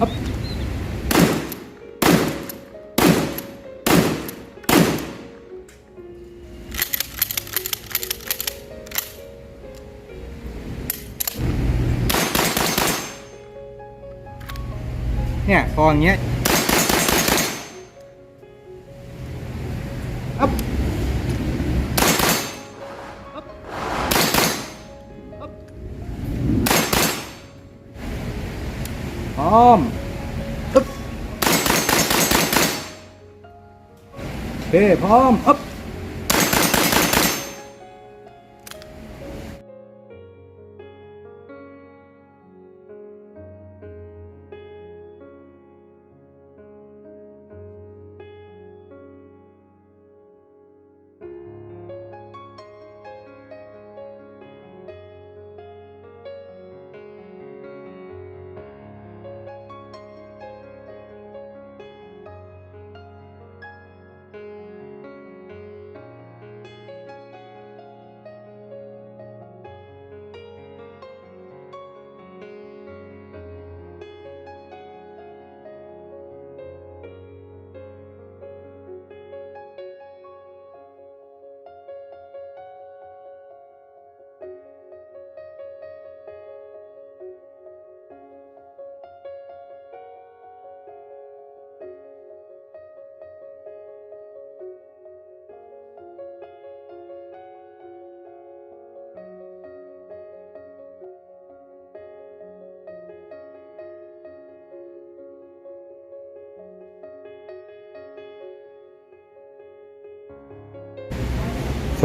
ฮึบเนี่ พร้อมอึ๊บโอเคพร้อมอัพ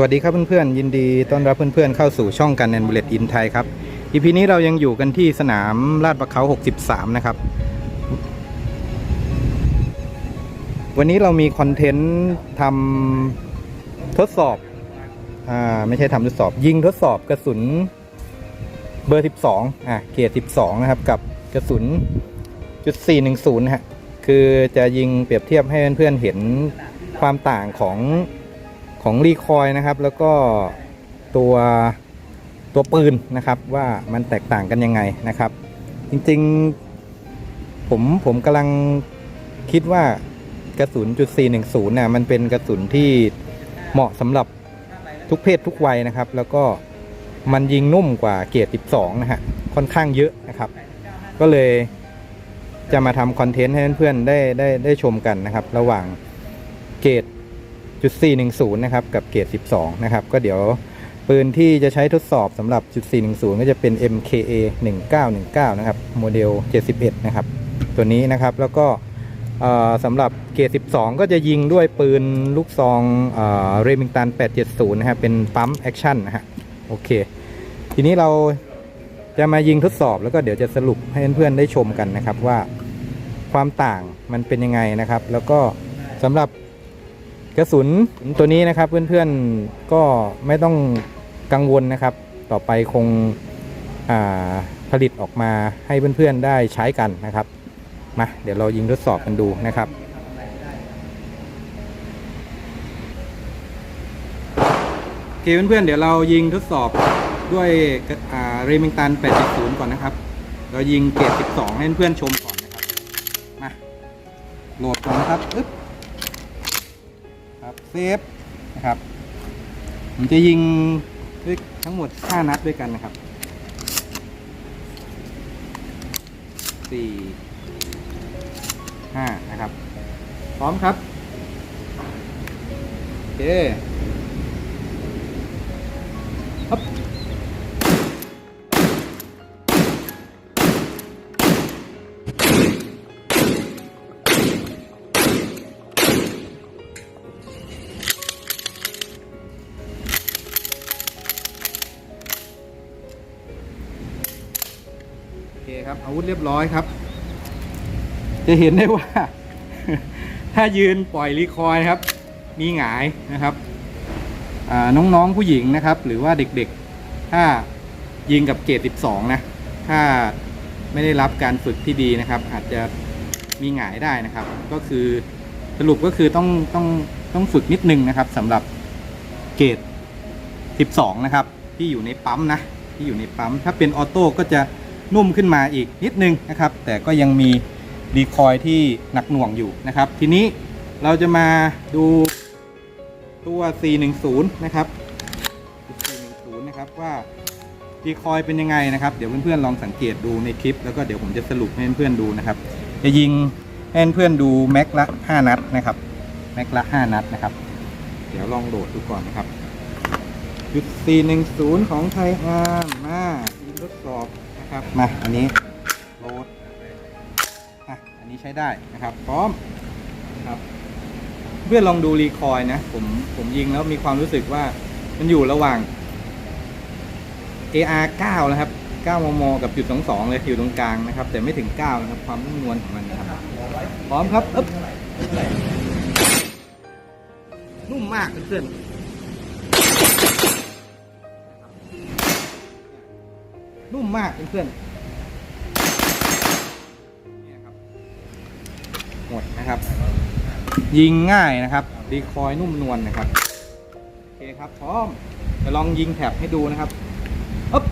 วัสดีครับเพื่อนๆ ยินดีต้อนรับเพื่อนๆ เข้าสู่ช่องกันแอนบุเลตอินไทยครับอีพีนี้เรายังอยู่กันที่สนามลาดประเขา 63 นะครับ วันนี้เรามีคอนเทนต์ทำทดสอบ อ่า ไม่ใช่ทำทดสอบ ยิงทดสอบกระสุนเบอร์ 12 อะเกียร์ 12 นะครับ กับกระสุนจุด410นะฮะคือจะยิงเปรียบเทียบให้เพื่อนๆเห็นความต่างของ ของรีคอยนะครับ แล้วก็ตัวตัวปืนนะครับ ว่ามันแตกต่างกันยังไงนะครับ จริงๆ ผมผมกำลังคิดว่ากระสุนจุด410น่ะมันเป็นกระสุนที่เหมาะสำหรับทุกเพศทุกวัยนะครับ แล้วก็มันยิงนุ่มกว่าเกียร์12 นะฮะ ค่อนข้างเยอะนะครับ ก็เลยจะมาทำคอนเทนต์ให้เพื่อนๆได้ได้ได้ชมกันนะครับ ระหว่างเกรด จุด410 นะครับ กับเกรด12 นะครับ ก็เดี๋ยวปืนที่จะใช้ทดสอบสำหรับจุด410 ก็จะเป็น MKA 1919 นะครับ โมเดล 71 นะครับ ตัวนี้นะครับ แล้วก็สำหรับเกรด12 ก็จะยิงด้วยปืนลูกซองเรมิงตัน 870 นะครับ เป็นปั๊มแอคชั่นนะฮะ โอเค ทีนี้เราจะมายิงทดสอบแล้วก็เดี๋ยวจะสรุปให้เพื่อนๆได้ชมกันนะครับว่าความต่างมันเป็นยังไงนะครับ แล้วก็สำหรับ กระสุนตัวนี้นะครับเพื่อนๆก็ไม่ต้องกังวลนะครับ ต่อไปคงผลิตออกมาให้เพื่อนๆได้ใช้กันนะครับมาเดี๋ยวเรายิงทดสอบกันดูนะครับโอเคเพื่อนๆเดี๋ยวเรายิงทดสอบด้วยเรมิงตัน 870 ก่อนนะครับ เรายิงเกรด12 ให้เพื่อนๆชมก่อนนะครับมาโหลดก่อนนะครับอึ๊บครับ เซฟนะครับ ผมจะยิงด้วยทั้งหมด 5 นัดด้วยกันนะครับ 4 5 นะครับ พร้อมครับ โอเคฮับ ครับ อาวุธเรียบร้อยครับ จะเห็นได้ว่า ถ้ายืนปล่อยรีคอยครับ มีหงายนะครับน้องๆผู้หญิงนะครับ หรือว่าเด็กๆ ถ้ายิงกับเกรด12 นะ ถ้าไม่ได้รับการฝึกที่ดีนะครับ อาจจะมีหงายได้นะครับ ก็คือสรุปก็คือต้องต้องต้องฝึกนิดนึงนะครับสำหรับเกรด12 นะครับ ที่อยู่ในปั๊มนะ ที่อยู่ในปั๊ม ถ้าเป็นออโต้ก็จะ นุ่มขึ้นมาอีกนิดนึงนะครับ แต่ก็ยังมีรีคอยที่หนักหน่วงอยู่นะครับ ทีนี้เราจะมาดูตัว410 นะครับ410 นะครับว่ารีคอยเป็นยังไงนะครับ เดี๋ยวเพื่อนๆลองสังเกตดูในคลิป แล้วก็เดี๋ยวผมจะสรุปให้เพื่อนๆดูนะครับ จะยิงให้เพื่อนๆดูแม็กละ 5 นัดนะครับ แม็กละ 5 นัดนะครับ เดี๋ยวลองโหลดดูก่อนนะครับจุด410 ของไทยอาร์มมายิงทดสอบ นะครับมาอันนี้โหลดอะอันนี้ใช้ได้นะครับ พร้อมครับเพื่อนลองดูรีคอยล์นะผมผมยิงแล้วมีความรู้สึกว่ามันอยู่ระหว่าง AR 9 นะครับ 9 มม กับจุด22 เลยอยู่ตรงกลางนะครับ แต่ไม่ถึง 9 นะครับ ความนุ่มนวลของมันนะครับ พร้อมครับอึ๊บนุ่มมากเพื่อน นุ่มมากเพื่อนนี่นะครับหมดนะครับ ยิงง่ายนะครับ ดีคอยนุ่มนวลนะครับ โอเคครับพร้อมจะลองยิงแถบให้ดูนะครับอ๊บ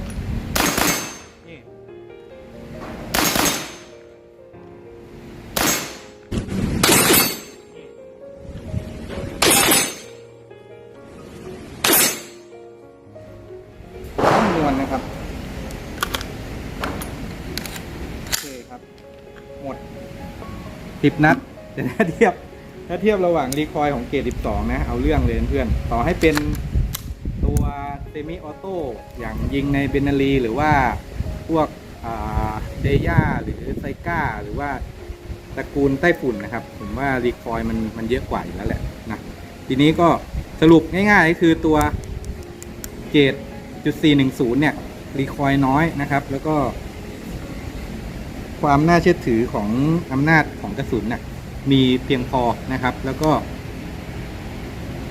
มดสิบนัดแต่ถ้าเทียบ ถ้าเทียบระหว่างรีคอยของเกรด12 นะ เอาเรื่องเลยเพื่อนต่อให้เป็นตัวเซมิออโต้อย่างยิงในเบนารีหรือว่าพวกเดย่าหรือไซก้า หรือว่าตระกูลไต้ฝุ่นนะครับ ผมว่ารีคอยมันมันเยอะกว่าอยู่แล้วแหละนะทีนี้ก็สรุปง่ายๆก็คือตัวเกรดจุด410 เนี่ยรีคอยน้อยนะครับ แล้วก็ ความน่าเชื่อถือของอำนาจของกระสุนน่ะมีเพียงพอนะครับ แล้วก็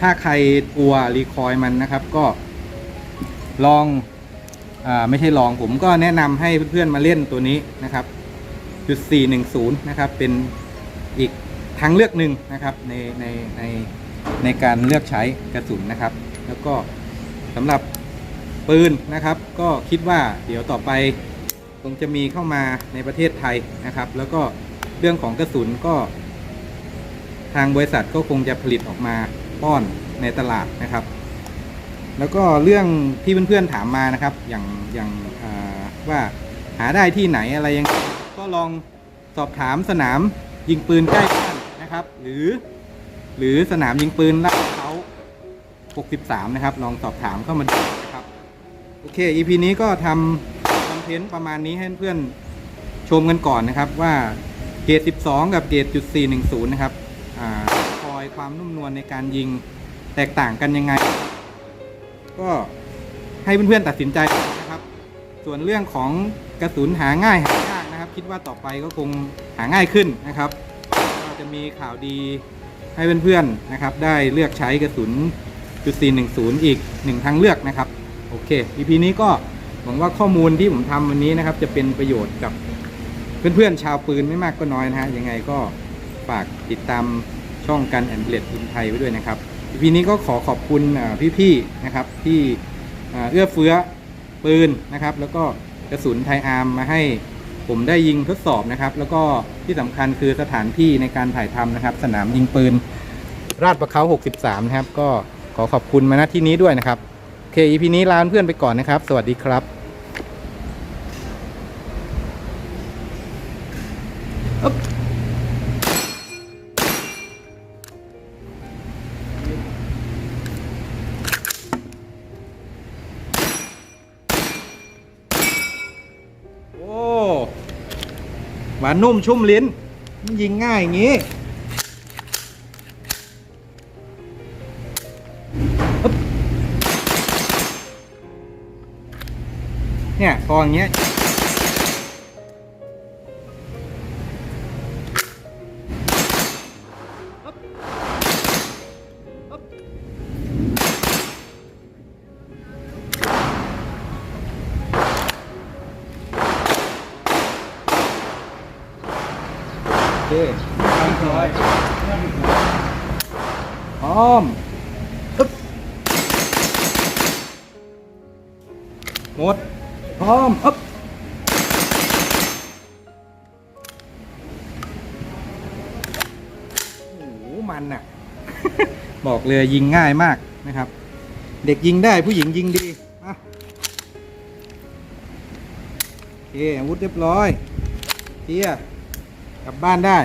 ถ้าใครกลัวรีคอยมันนะครับ ก็ลองอไม่ใช่ลองผมก็แนะนำให้เพื่อนๆมาเล่นตัวนี้นะครับจุด410นะครับ เป็นอีกทางเลือกหนึ่งนะครับ ในในในในการเลือกใช้กระสุนนะครับ แล้วก็สำหรับปืนนะครับ ก็คิดว่าเดี๋ยวต่อไป งจะมีเข้ามาในประเทศไทยนะครับ แล้วก็เรื่องของกระสุนก็ ทางบริษัทก็คงจะผลิตออกมาป้อนในตลาดนะครับ แล้วก็เรื่องที่เพื่อนๆถามมานะครับ อย่างอย่างาว่าหาได้ที่ไหนอะไรยังก็ลองสอบถามสนามยิงปืนใกล้บ้านนะครับ หรือ หรือสนามยิงปืนลาดเขา63 นะครับ ลองสอบถามเข้ามาดูนะครับ โอเค EP นี้ก็ทำ เทนต์ประมาณนี้ให้เพื่อนชมกันก่อนนะครับ ว่าเกรด12 กับเกรดจุด410 นะครับอคอยความนุ่มนวลในการยิงแตกต่างกันยังไง ก็ให้เพื่อนๆตัดสินใจนะครับ ส่วนเรื่องของกระสุนหาง่ายหายากนะครับ คิดว่าต่อไปก็คงหาง่ายขึ้นนะครับก็จะมีข่าวดีให้เพื่อนๆนะครับ ได้เลือกใช้กระสุนจุด410 อีกหนึ่งทางเลือกนะครับ โอเค EP นี้ก็ หวังว่าข้อมูลที่ผมทำวันนี้นะครับ จะเป็นประโยชน์กับเพื่อนๆชาวปืนไม่มากก็น้อยนะฮะยังไงก็ฝากติดตามช่องกันแอนเบลดอินไทยไว้ด้วยนะครับ EP นี้ก็ขอขอบคุณพี่ๆนะครับที่เอื้อเฟื้อปืนนะครับ แล้วก็กระสุนไทยอาร์มมาให้ผมได้ยิงทดสอบนะครับ แล้วก็ที่สำคัญคือสถานที่ในการถ่ายทำนะครับ สนามยิงปืน ราชประเขา 63 นะครับ ก็ขอขอบคุณมาณที่นี้ด้วยนะครับ โอเค EP นี้ลาเพื่อนไปก่อนนะครับ สวัสดีครับ หวานนุ่มชุ่มลิ้น มันยิงง่ายอย่างนี้เนี่ยพออย่างเงี้ย เคร้อยพร้อมปึ๊บหมด พร้อมอึ๊บมันน่ะ บอกเลยยิงง่ายมากนะครับ เด็กยิงได้ผู้หญิงยิงดีมาโอเคอาวุธเรียบร้อยเทีย กลับบ้านได้